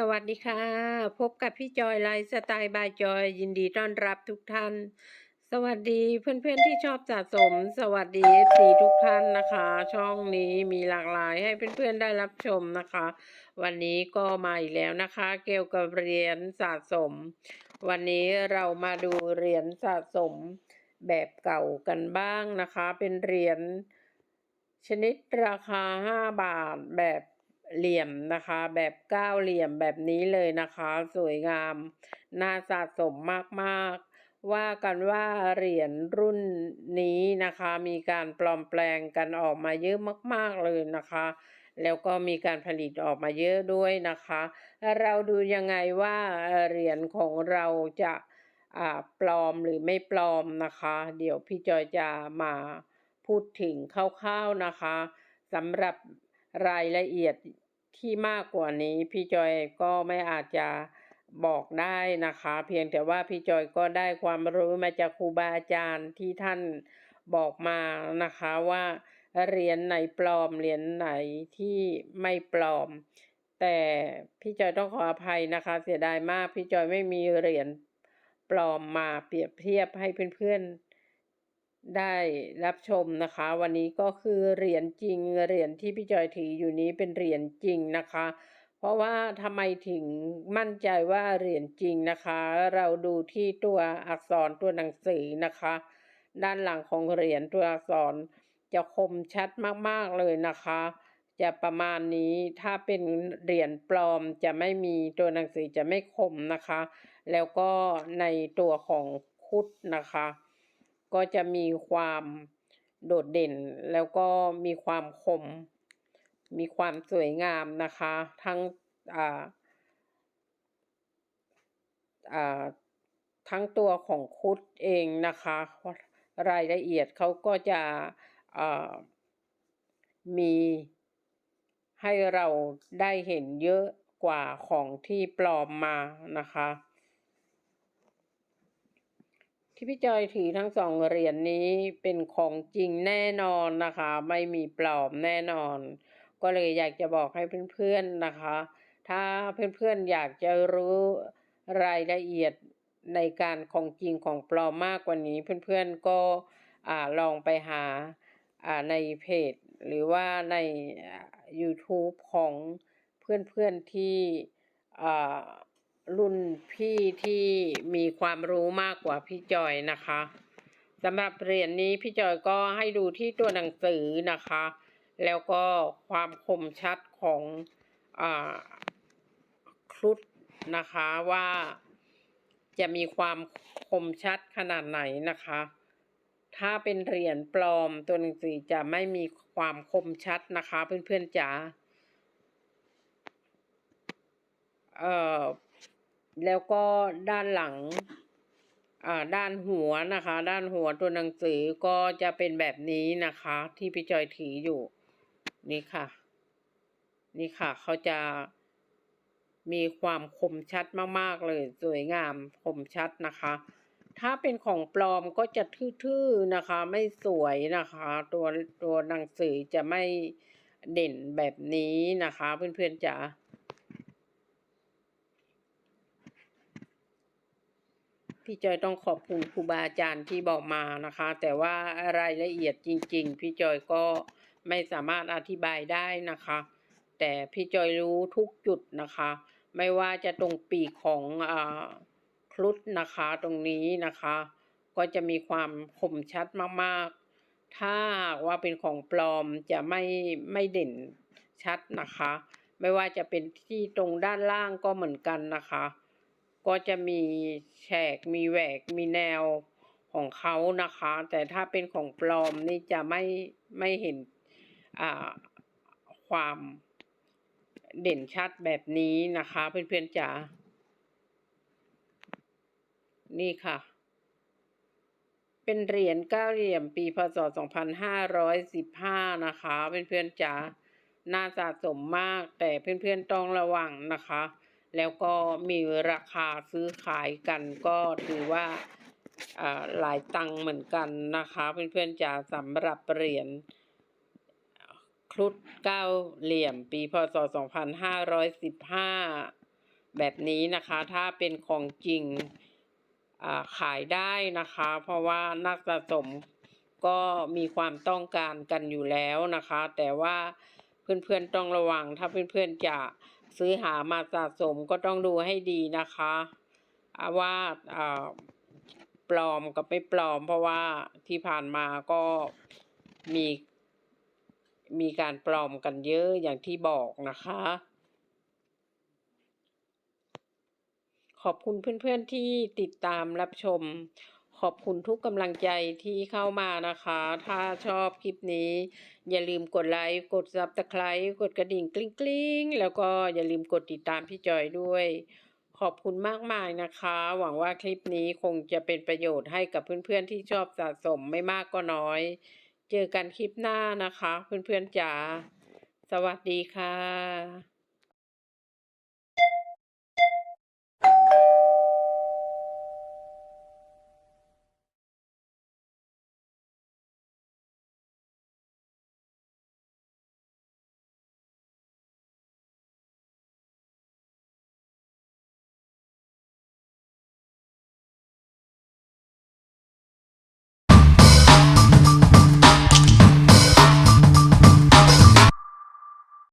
สวัสดีค่ะ พบกับพี่จอยไลฟ์สไตล์บายจอย ยินดีต้อนรับทุกท่าน สวัสดีเพื่อนๆที่ชอบสะสม สวัสดี FC ทุกท่านนะคะ ช่องนี้มีหลากหลายให้เพื่อนๆได้รับชมนะคะ วันนี้ก็มาอีกแล้วนะคะ เกี่ยวกับเหรียญสะสม วันนี้เรามาดูเหรียญสะสมแบบเก่ากันบ้างนะคะ เป็นเหรียญชนิดราคา 5 บาทแบบ เหลี่ยมนะคะ แบบก้าวเหลี่ยมแบบนี้เลยนะคะ สวยงาม น่าสะสมมากๆ ว่ากันว่าเหรียญรุ่นนี้นะคะ มีการปลอมแปลงกันออกมาเยอะมาก ๆเลยนะคะ แล้วก็มีการผลิตออกมาเยอะด้วยนะคะ เราดูยังไงว่าเหรียญของเราจะปลอมหรือไม่ปลอมนะคะ เดี๋ยวพี่จอยจะมาพูดถึงคร่าวๆนะคะสำหรับรายละเอียด ที่มากกว่านี้พี่จอยก็ไม่อาจจะบอกได้นะคะ เพียงแต่ว่าพี่จอยก็ได้ความรู้มาจากครูบาอาจารย์ที่ท่านบอกมานะคะว่าเหรียญไหนปลอมเหรียญไหนที่ไม่ปลอม แต่พี่จอยต้องขออภัยนะคะ เสียดายมากพี่จอยไม่มีเหรียญปลอมมาเปรียบเทียบให้เพื่อนๆ ได้รับชมนะคะ วันนี้ก็คือเหรียญจริงเหรียญที่พี่จอยถืออยู่นี้เป็นเหรียญจริงนะคะ เพราะว่าทำไมถึงมั่นใจว่าเหรียญจริงนะคะ เราดูที่ตัวอักษรตัวหนังสือนะคะ ด้านหลังของเหรียญตัวอักษรจะคมชัดมากๆเลยนะคะ จะประมาณนี้ถ้าเป็นเหรียญปลอมจะไม่มีตัวหนังสือจะไม่คมนะคะ แล้วก็ในตัวของคุดนะคะ ก็จะมีความโดดเด่น แล้วก็มีความคม มีความสวยงามนะคะ ทั้งอ่าอ่าทั้งตัวของคุดเองนะคะ รายละเอียดเขาก็จะมีให้เราได้เห็นเยอะกว่าของที่ปลอมมานะคะ ที่พี่จอยถือทั้งสองเหรียญนนี้เป็นของจริงแน่นอนนะคะ ไม่มีปลอมแน่นอน ก็เลยอยากจะบอกให้เพื่อนๆนะคะ ถ้าเพื่อนๆอยากจะรู้รายละเอียดในการของจริงของปลอมมากกว่านี้ เพื่อนๆก็ลองไปหาในเพจ หรือว่าใน YouTube ของเพื่อนๆที่ รุ่นพี่ที่มีความรู้มากกว่าพี่จอยนะคะสำหรับเหรียญนนี้พี่จอยก็ให้ดูที่ตัวหนังสือนะคะ แล้วก็ความคมชัดของอ่าครุฑนะคะว่าจะมีความคมชัดขนาดไหนนะคะ ถ้าเป็นเหรียญปลอมตัวหนังสือจะไม่มีความคมชัดนะคะ เพื่อนๆจ๋าเอ่อ แล้วก็ด้านหลัง อ่า ด้านหัวนะคะ ด้านหัวตัวหนังสือก็จะเป็นแบบนี้นะคะ ที่พี่จอยถืออยู่ นี่ค่ะ นี่ค่ะ เขาจะมีความคมชัดมากๆเลย สวยงามคมชัดนะคะ ถ้าเป็นของปลอมก็จะทื่อๆนะคะ ไม่สวยนะคะ ตัวตัวหนังสือจะไม่เด่นแบบนี้นะคะ เพื่อนๆจ๋า พี่จอยต้องขอบคุณครูบาอาจารย์ที่บอกมานะคะ แต่ว่ารายละเอียดจริง ๆ พี่จอยก็ไม่สามารถอธิบายได้นะคะ แต่พี่จอยรู้ทุกจุดนะคะ ไม่ว่าจะตรงปีกของอ่าครุฑนะคะตรงนี้นะคะ ก็จะมีความคมชัดมากๆ ถ้าว่าเป็นของปลอมจะไม่ไม่เด่นชัดนะคะ ไม่ว่าจะเป็นที่ตรงด้านล่างก็เหมือนกันนะคะ ก็จะมีแฉกมีแหวกมีแนวของเขานะคะ แต่ถ้าเป็นของปลอมนี่จะไม่ไม่เห็นอ่าความเด่นชัดแบบนี้นะคะ เพื่อนๆจ๋า นี่ค่ะ เป็นเหรียญเก้าเหลี่ยมปีพศ 2515 นะคะ เพื่อนๆจ๋า น่าสะสมมากแต่เพื่อนๆต้องระวังนะคะ แล้วก็มีราคาซื้อขายกันก็ถือว่าอ่าหลายตังค์เหมือนกันนะคะเพื่อนๆจ๋าสำหรับเหรียญครุฑเก้าเหลี่ยมปีพศ 2515 แบบนี้นะคะถ้าเป็นของจริงอ่าขายได้นะคะ เพราะว่านักสะสมก็มีความต้องการกันอยู่แล้วนะคะ แต่ว่า เพื่อนๆต้องระวัง ถ้าเพื่อนๆจะซื้อหามาสะสมก็ต้องดูให้ดีนะคะว่าอ่าปลอมกับไม่ปลอม เพราะว่าที่ผ่านมาก็มีมีการปลอมกันเยอะอย่างที่บอกนะคะ ขอบคุณเพื่อนๆที่ติดตามรับชม ขอบคุณทุกกำลังใจที่เข้ามานะคะ ถ้าชอบคลิปนี้ อย่าลืมกดไลค์ กด Subscribe กดกระดิ่งกริ๊งๆแล้วก็อย่าลืมกดติดตามพี่จอยด้วย ขอบคุณมากมายนะคะ หวังว่าคลิปนี้คงจะเป็นประโยชน์ให้กับเพื่อนๆที่ชอบสะสมไม่มากก็น้อย เจอกันคลิปหน้านะคะ เพื่อนๆจ๋า สวัสดีค่ะ